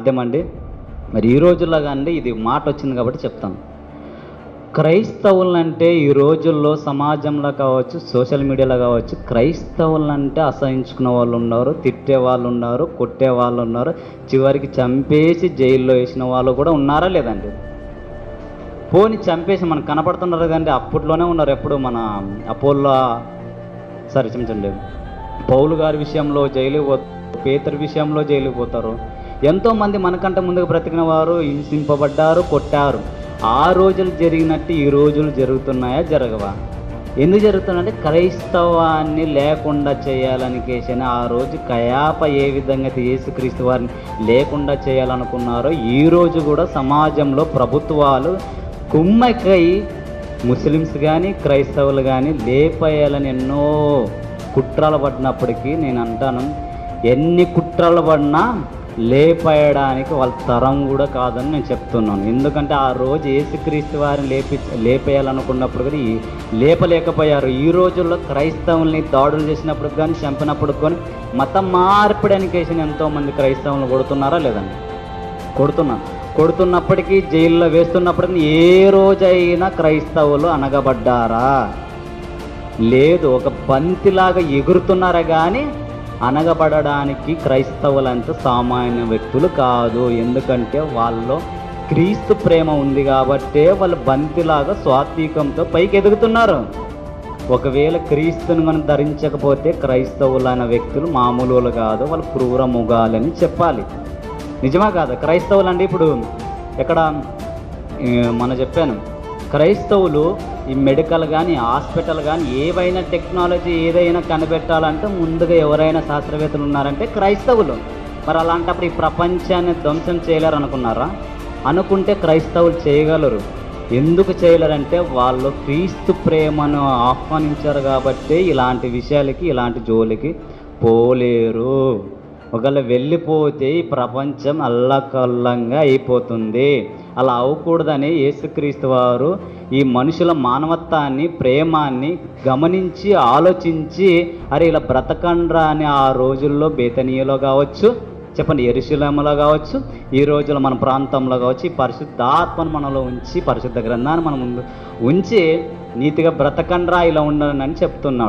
సాధ్యమండి మరి ఈ రోజుల్లో కానీ ఇది మాట వచ్చింది కాబట్టి చెప్తాను. క్రైస్తవులంటే ఈ రోజుల్లో సమాజంలో కావచ్చు సోషల్ మీడియాలో కావచ్చు క్రైస్తవులంటే అసహించుకునే వాళ్ళు ఉన్నారు తిట్టే వాళ్ళు ఉన్నారు కొట్టే వాళ్ళు ఉన్నారు చివరికి చంపేసి జైల్లో వేసిన వాళ్ళు కూడా ఉన్నారా లేదండి? పోని చంపేసి మనకు కనపడుతున్నారు కదండి అప్పట్లోనే ఉన్నారు. ఎప్పుడు మన అపోల్లో సరే క్షమించండి. పౌలు గారి విషయంలో జైలుకి పో పేతరు విషయంలో జైలుకి పోతారు. ఎంతోమంది మనకంటే ముందుకు బ్రతికిన వారు హింసింపబడ్డారు కొట్టారు. ఆ రోజులు జరిగినట్టు ఈ రోజులు జరుగుతున్నాయా? జరగవా? ఎందుకు జరుగుతుందంటే క్రైస్తవాన్ని లేకుండా చేయాలని కేసని ఆ రోజు కయాప ఏ విధంగా అయితే యేసుక్రీస్తు వారిని లేకుండా చేయాలనుకున్నారో ఈ రోజు కూడా సమాజంలో ప్రభుత్వాలు కుమ్మకై ముస్లిమ్స్ కానీ క్రైస్తవులు కానీ లేపేయాలని ఎన్నో కుట్రలు పడినప్పటికీ నేను అంటాను ఎన్ని కుట్రలు పడినా లేపేయడానికి వాళ్ళ తరం కూడా కాదని నేను చెప్తున్నాను. ఎందుకంటే ఆ రోజు ఏసుక్రీస్తు వారిని లేపి లేపేయాలనుకున్నప్పుడు కానీ ఈ- లేపలేకపోయారు. ఈ రోజుల్లో క్రైస్తవుల్ని దాడులు చేసినప్పుడు కానీ చంపినప్పుడు కానీ మతం మార్పిడానికేసిన ఎంతోమంది క్రైస్తవులు కొడుతున్నారా లేదండి? కొడుతున్నారు. కొడుతున్నప్పటికీ జైల్లో వేస్తున్నప్పటికీ ఏ రోజైనా క్రైస్తవులు అనగబడ్డారా? లేదు. ఒక బంతిలాగా ఎగురుతున్నారా కానీ అనగబడడానికి క్రైస్తవులంతా సామాన్య వ్యక్తులు కాదు. ఎందుకంటే వాళ్ళలో క్రీస్తు ప్రేమ ఉంది కాబట్టే వాళ్ళు బంతిలాగా స్వాత్వికంతో పైకి ఎదుగుతున్నారు ఒకవేళ క్రీస్తుని మనం ధరించకపోతే క్రైస్తవులైన వ్యక్తులు మామూలు వాళ్ళు కాదు వాళ్ళు క్రూర ముగాలని చెప్పాలి. నిజమా కాదా? క్రైస్తవులు అంటే ఇప్పుడు ఎక్కడ మనం మన చెప్పాను క్రైస్తవులు ఈ మెడికల్ కానీ హాస్పిటల్ కానీ ఏవైనా టెక్నాలజీ ఏదైనా కనిపెట్టాలంటే ముందుగా ఎవరైనా శాస్త్రవేత్తలు ఉన్నారంటే క్రైస్తవులు. మరి అలాంటప్పుడు ఈ ప్రపంచాన్ని ధ్వంసం చేయలేరు అనుకున్నారా అనుకుంటే క్రైస్తవులు చేయగలరు. ఎందుకు చేయలేరంటే వాళ్ళు క్రీస్తు ప్రేమను ఆహ్వానించారు కాబట్టి ఇలాంటి విషయాలకి ఇలాంటి జోలికి పోలేరు. ఒకవేళ వెళ్ళిపోతే ఈ ప్రపంచం అల్లకల్లంగా అయిపోతుంది. అలా అవ్వకూడదని యేసుక్రీస్తు వారు ఈ మనుషుల మానవత్వాన్ని ప్రేమాన్ని గమనించి ఆలోచించి అరే ఇలా బ్రతకండ్రా అని ఆ రోజుల్లో బేతనీయలో కావచ్చు చెప్పండి ఎరుశలేములో కావచ్చు ఈ రోజుల్లో మన ప్రాంతంలో కావచ్చు ఈ పరిశుద్ధాత్మను మనలో ఉంచి పరిశుద్ధ గ్రంథాన్ని మన ముందు ఉంచి నీతిగా బ్రతకండ్రా ఇలా ఉండనని చెప్తున్నాడు.